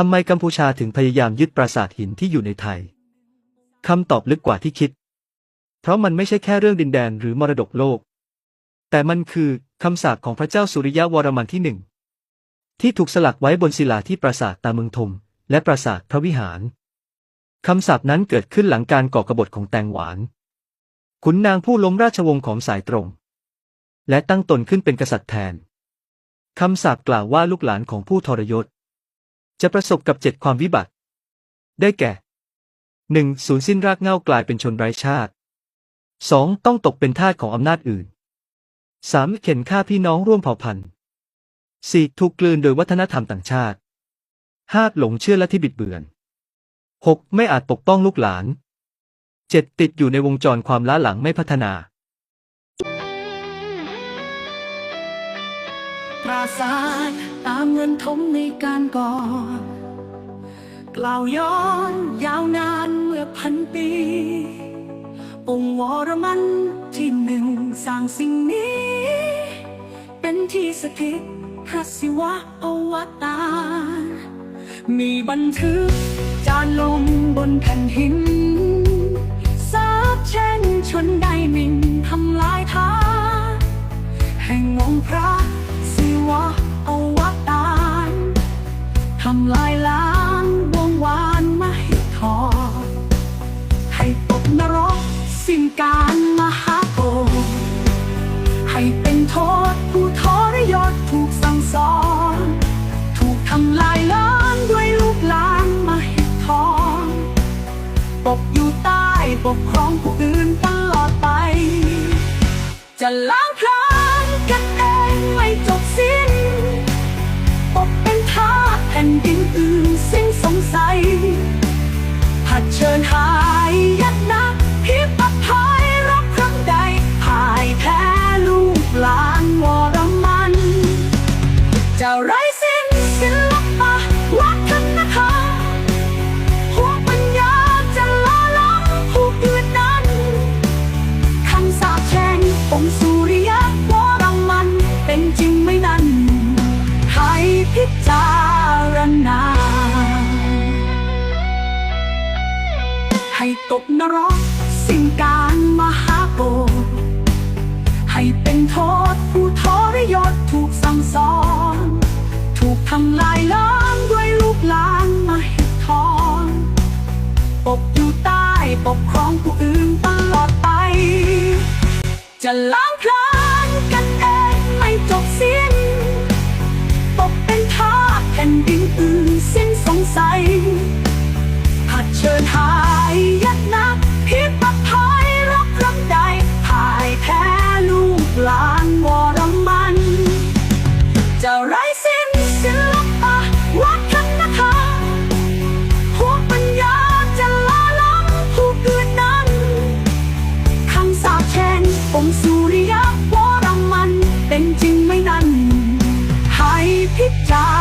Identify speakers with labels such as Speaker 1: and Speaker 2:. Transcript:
Speaker 1: ทำไมกัมพูชาถึงพยายามยึดปราสาทหินที่อยู่ในไทย คำตอบลึกกว่าที่คิด เพราะมันไม่ใช่แค่เรื่องดินแดนหรือมรดกโลก แต่มันคือคำสาปของพระเจ้าสุริยะวรมันที่หนึ่ง ที่ถูกสลักไว้บนศิลาที่ปราสาทตาเมืองทม และปราสาทพระวิหาร คำสาปนั้นเกิดขึ้นหลังการก่อกบฏของแตงหวาน ขุนนางผู้ล้มราชวงศ์ของสายตรง และตั้งตนขึ้นเป็นกษัตริย์แทน คำสาปกล่าวว่าลูกหลานของผู้ทรยศ จะประสบกับเจ็ดความวิบัติ ได้แก่หนึ่งสูญสิ้นรากเหง้ากลายเป็นชนไร้ชาติสองต้องตกเป็นทาสของอำนาจอื่นสามเข็นฆ่าพี่น้องร่วมเผ่าพันธุ์สี่ถูกกลืนโดยวัฒนธรรมต่างชาติห้าหลงเชื่อและที่บิดเบือนหกไม่อาจปกป้องลูกหลานเจ็ดติดอยู่ในวงจรความล้าหลังไม่พัฒนา
Speaker 2: ปราสาทตามเงินทมในการก่อกล่าวย้อนยาวนานเมื่อพันปี องค์วรมันที่หนึ่งสร้างสิ่งนี้ เป็นที่สถิตพระศิวะอวตารมีบันทึกจานลงบนแผ่นหินสาบแช่งชนได้มิ่นทำลายท้าแห่งองค์พระ วะอวตารทำลายล้างวงวานมหิทธรให้ตกนรกสิ้นการมหาโกให้เป็นโทษผู้ทรยศถูกสั่งสอน ถูกทำลายล้างด้วยลูกหลานมหิทธรปกอยู่ใต้ปกครองผู้อื่นตลอดไป จะล้างพรา องค์สุริยะวรมัน เป็นจริงไม่นั้น ให้พิจารณา ให้ตกนรกสิ่งการมหาโกรให้เป็นโทษผู้ทรยศถูกสั่งสอน ถูกทำลายล้างด้วยลูกหลานมาหิทธรปกอยู่ใต้ปกครองผู้อื่นตลอด จะล้างพลานกันเองไม่จบสิ้นตกเป็นทาสแผ่นดินอื่นสิ้นสงสัยหัดเชิญหายยัดนา สุริยะวรมัน เป็นจริงไม่นั้นให้พิจาร